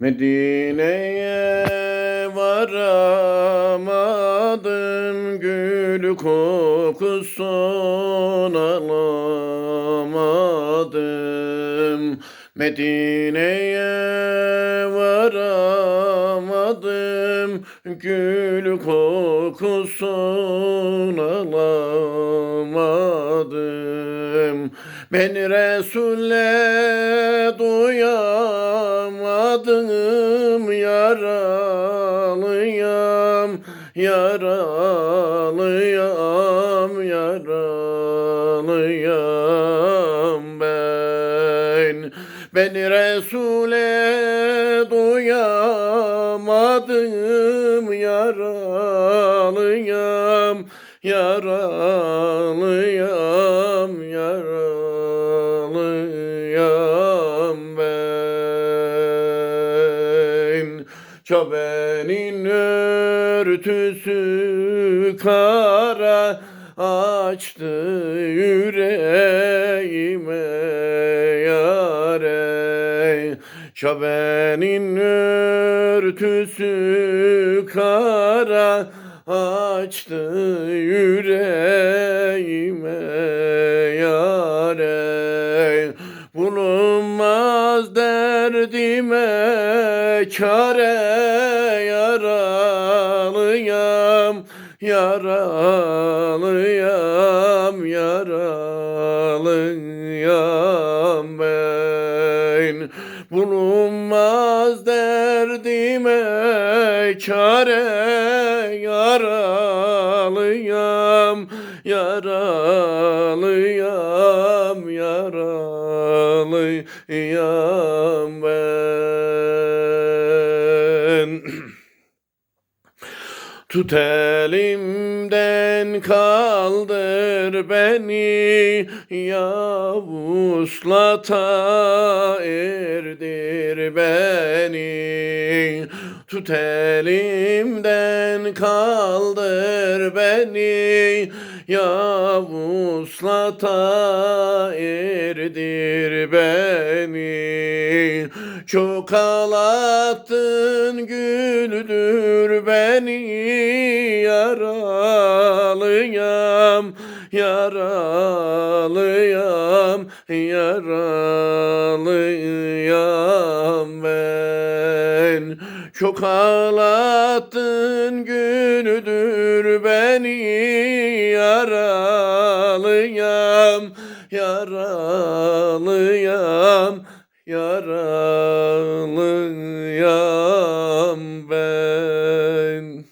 Medine'ye varamadım gül kokusunu alamadım. Medine'ye varamadım gül kokusunu alamadım. Ben Resul'e duyamadım yaralıyam yaralıyam yaralıyam ben. Ben Resul'e duyamadım yaralıyam yaralıyam Kabe'nin örtüsü kara açtı yüreğime yare Kabe'nin örtüsü kara açtı yüreğime yare Bulunmaz derdime çare yaralıyam yaralıyam yaralıyam ben. Bulunmaz derdime çare yaralıyam yaralıyam yaralıyam ben Tut elimden kaldır beni Yavuslata erdir beni. Tut elimden kaldır beni Yavuslata erdir beni. Çok ağlattın güldür beni Yaralıyam, yaralıyam, yaralıyam ben. Çok ağlattın güldür beni Yaralıyam, yaralıyam, yaralıyam ben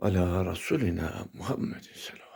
Ala Resulina Muhammed selam.